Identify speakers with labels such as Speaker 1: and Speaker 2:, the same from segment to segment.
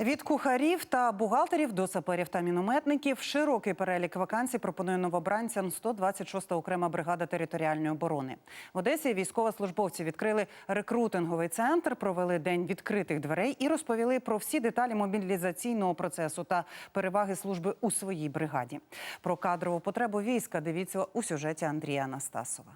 Speaker 1: Від кухарів та бухгалтерів до саперів та мінометників широкий перелік вакансій пропонує новобранцям 126-та окрема бригада територіальної оборони. В Одесі військовослужбовці відкрили рекрутинговий центр, провели день відкритих дверей і розповіли про всі деталі мобілізаційного процесу та переваги служби у своїй бригаді. Про кадрову потребу війська дивіться у сюжеті Андрія Анастасова.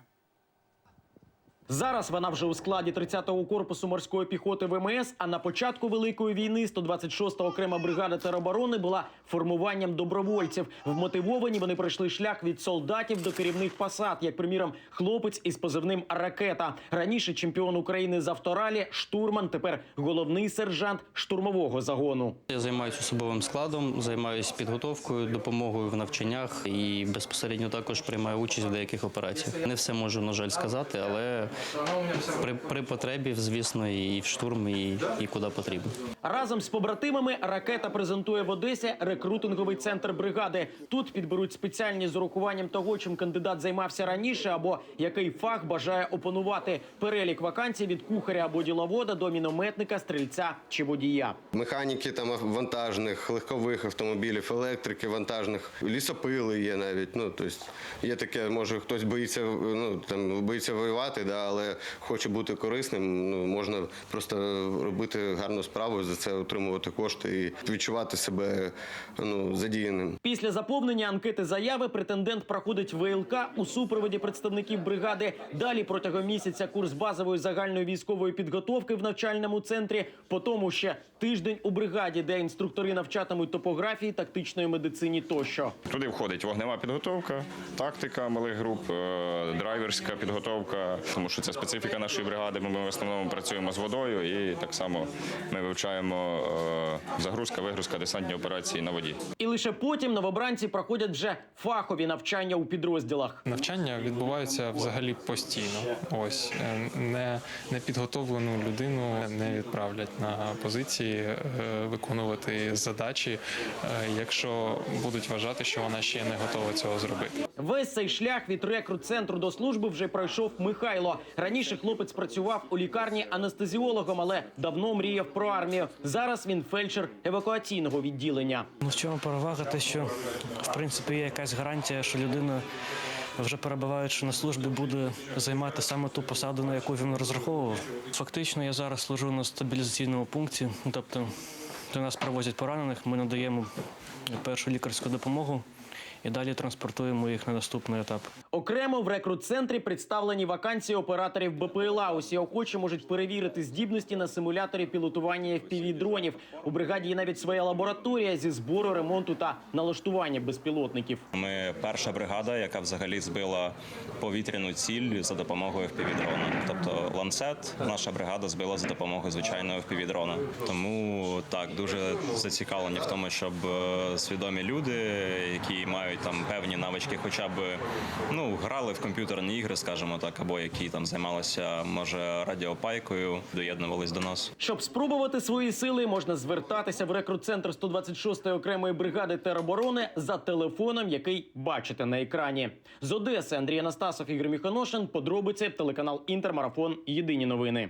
Speaker 2: Зараз вона вже у складі 30-го корпусу морської піхоти ВМС. А на початку великої війни 126-та окрема бригада тероборони була формуванням добровольців. Вмотивовані вони пройшли шлях від солдатів до керівних посад, як приміром, хлопець із позивним ракета. Раніше чемпіон України з авторалі, штурман, тепер головний сержант штурмового загону.
Speaker 3: Я займаюся особовим складом, займаюся підготовкою, допомогою в навчаннях і безпосередньо також приймаю участь в деяких операціях. Не все можу, на жаль, сказати, але при, при потребі, звісно, і в штурм, і, і куди потрібно.
Speaker 2: Разом з побратимами ракета презентує в Одесі рекрутинговий центр бригади. Тут підберуть спеціальні з урахуванням того, чим кандидат займався раніше, або який фах бажає опанувати. Перелік вакансій від кухаря або діловода до мінометника, стрільця чи водія.
Speaker 4: Механіки там вантажних, легкових автомобілів, електрики, вантажних, лісопили є навіть. Ну тобто є таке, може хтось боїться, ну там боїться воювати, да, але хоче бути корисним. Ну можна просто робити гарну справу, за це отримувати кошти і відчувати себе ну задіяним.
Speaker 2: Після заповнення анкети заяви претендент проходить ВЛК у супроводі представників бригади. Далі протягом місяця курс базової загальної військової підготовки в навчальному центрі. Потім ще тиждень у бригаді, де інструктори навчатимуть топографії, тактичної медицині тощо.
Speaker 5: Туди входить вогнева підготовка, тактика малих груп, е, драйверська підготовка, тому що це специфіка нашої бригади. Ми в основному працюємо з водою і так само ми вивчаємо е, загрузка, вигрузка, десантні операції на воді.
Speaker 2: І лише потім новобранці проходять вже фахові навчання у підрозділах.
Speaker 6: Навчання відбуваються взагалі постійно. Ось е, не, непідготовлену людину не відправлять на позиції е, виконувати задачі, якщо будуть вважати, що вона ще не готова цього зробити.
Speaker 2: Весь цей шлях від рекрут-центру до служби вже пройшов Михайло. Раніше хлопець працював у лікарні анестезіологом, але давно мріяв про армію. Зараз він фельдшер евакуаційного відділення.
Speaker 7: Ну, в чому перевага? Те, що в принципі є якась гарантія, що людина, вже перебуваючи на службі, буде займати саме ту посаду, на яку він розраховував. Фактично, я зараз служу на стабілізаційному пункті, тобто до нас привозять поранених, ми надаємо першу лікарську допомогу і далі транспортуємо їх на наступний етап.
Speaker 2: Окремо в рекрут-центрі представлені вакансії операторів БПЛА. Усі охочі можуть перевірити здібності на симуляторі пілотування FPV-дронів. У бригаді є навіть своя лабораторія зі збору, ремонту та налаштування безпілотників.
Speaker 8: Ми перша бригада, яка взагалі збила повітряну ціль за допомогою FPV-дрона. Тобто ланцет наша бригада збила за допомогою звичайного FPV-дрона. Тому так дуже зацікавлені в тому, щоб е, свідомі люди, які мають там певні навички, хоча б ну грали в комп'ютерні ігри, скажімо так, або які там займалися може радіопайкою, доєднувались до нас.
Speaker 2: Щоб спробувати свої сили, можна звертатися в рекрут-центр 126-ї окремої бригади тероборони за телефоном, який бачите на екрані. З Одеси Андрій Анастасов Ігор Міхоношин. Подробиці телеканал Інтермарафон. Єдині новини.